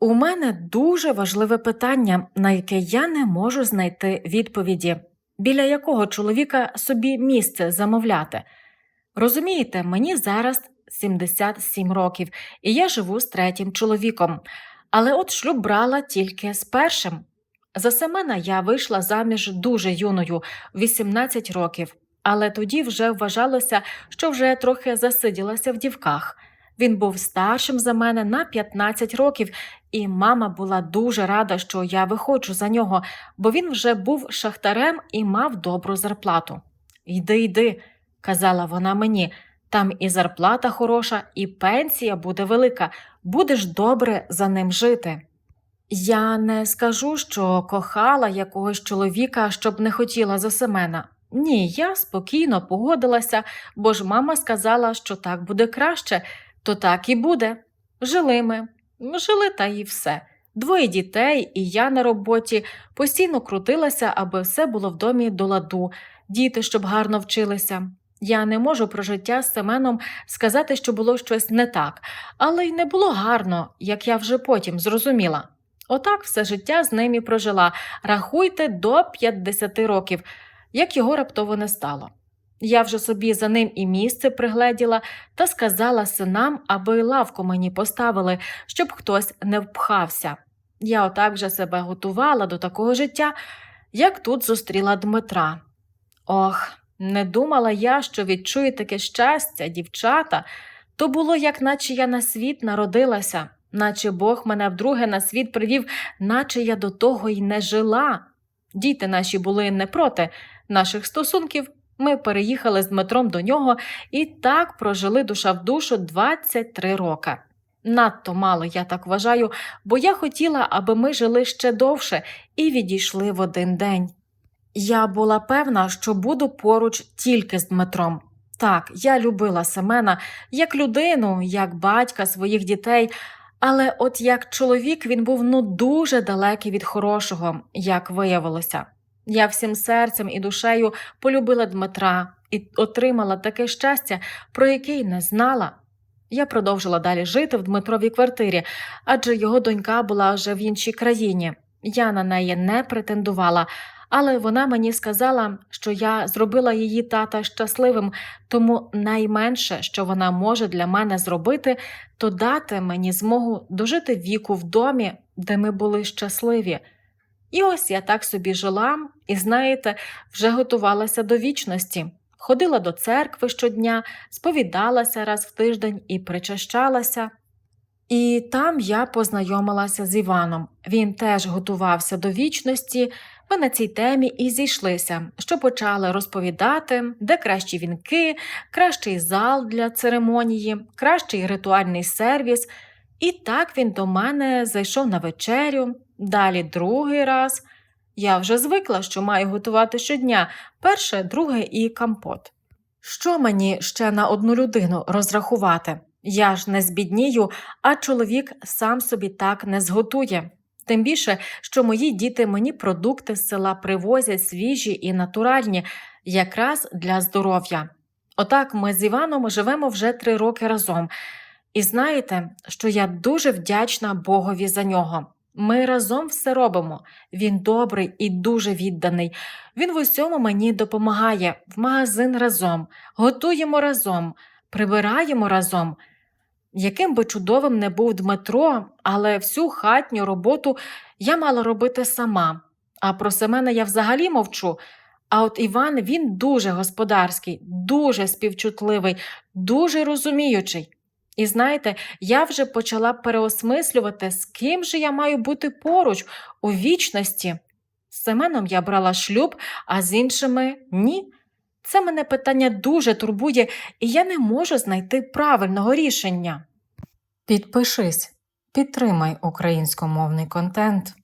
У мене дуже важливе питання, на яке я не можу знайти відповіді, біля якого чоловіка собі місце замовляти. Розумієте, мені зараз 77 років, і я живу з третім чоловіком, але от шлюб брала тільки з першим. За Семена я вийшла заміж дуже юною, 18 років, але тоді вже вважалося, що вже трохи засиділася в дівках. Він був старшим за мене на 15 років, і мама була дуже рада, що я виходжу за нього, бо він вже був шахтарем і мав добру зарплату. Йди, йди, казала вона мені, там і зарплата хороша, і пенсія буде велика, будеш добре за ним жити. Я не скажу, що кохала якогось чоловіка, щоб не хотіла за Семена. Ні, я спокійно погодилася, бо ж мама сказала, що так буде краще, то так і буде. Жили ми, жили та і все. Двоє дітей, і я на роботі постійно крутилася, аби все було в домі до ладу, діти, щоб гарно вчилися. Я не можу про життя з Семеном сказати, що було щось не так, але й не було гарно, як я вже потім зрозуміла. Отак все життя з ним і прожила, рахуйте до 50 років, як його раптово не стало. Я вже собі за ним і місце пригледіла та сказала синам, аби лавку мені поставили, щоб хтось не впхався. Я отак вже себе готувала до такого життя, як тут зустріла Дмитра. Ох, не думала я, що відчую таке щастя, дівчата. То було, як наче я на світ народилася, наче Бог мене вдруге на світ привів, наче я до того й не жила. Діти наші були не проти наших стосунків. Ми переїхали з Дмитром до нього і так прожили душа в душу 23 роки. Надто мало, я так вважаю, бо я хотіла, аби ми жили ще довше і відійшли в один день. Я була певна, що буду поруч тільки з Дмитром. Так, я любила Семена як людину, як батька своїх дітей, але от як чоловік він був ну дуже далекий від хорошого, як виявилося. Я всім серцем і душею полюбила Дмитра і отримала таке щастя, про яке й не знала. Я продовжила далі жити в Дмитровій квартирі, адже його донька була вже в іншій країні. Я на неї не претендувала, але вона мені сказала, що я зробила її тата щасливим, тому найменше, що вона може для мене зробити, то дати мені змогу дожити віку в домі, де ми були щасливі. І ось я так собі жила, і, знаєте, вже готувалася до вічності. Ходила до церкви щодня, сповідалася раз в тиждень і причащалася. І там я познайомилася з Іваном. Він теж готувався до вічності. Ми на цій темі і зійшлися, що почали розповідати, де кращі вінки, кращий зал для церемонії, кращий ритуальний сервіс. І так він до мене зайшов на вечерю, далі другий раз. Я вже звикла, що маю готувати щодня перше, друге і компот. Що мені ще на одну людину розрахувати? Я ж не збіднію, а чоловік сам собі так не зготує. Тим більше, що мої діти мені продукти з села привозять свіжі і натуральні, якраз для здоров'я. Отак ми з Іваном живемо вже три роки разом. І знаєте, що я дуже вдячна Богові за нього. Ми разом все робимо. Він добрий і дуже відданий. Він в усьому мені допомагає в магазин разом, готуємо разом, прибираємо разом. Яким би чудовим не був Дмитро, але всю хатню роботу я мала робити сама. А про Семена я взагалі мовчу. А от Іван він дуже господарський, дуже співчутливий, дуже розуміючий. І знаєте, я вже почала переосмислювати, з ким же я маю бути поруч у вічності. З Семеном я брала шлюб, а з іншими ні. Це мене питання дуже турбує, і я не можу знайти правильного рішення. Підпишись, підтримай українськомовний контент.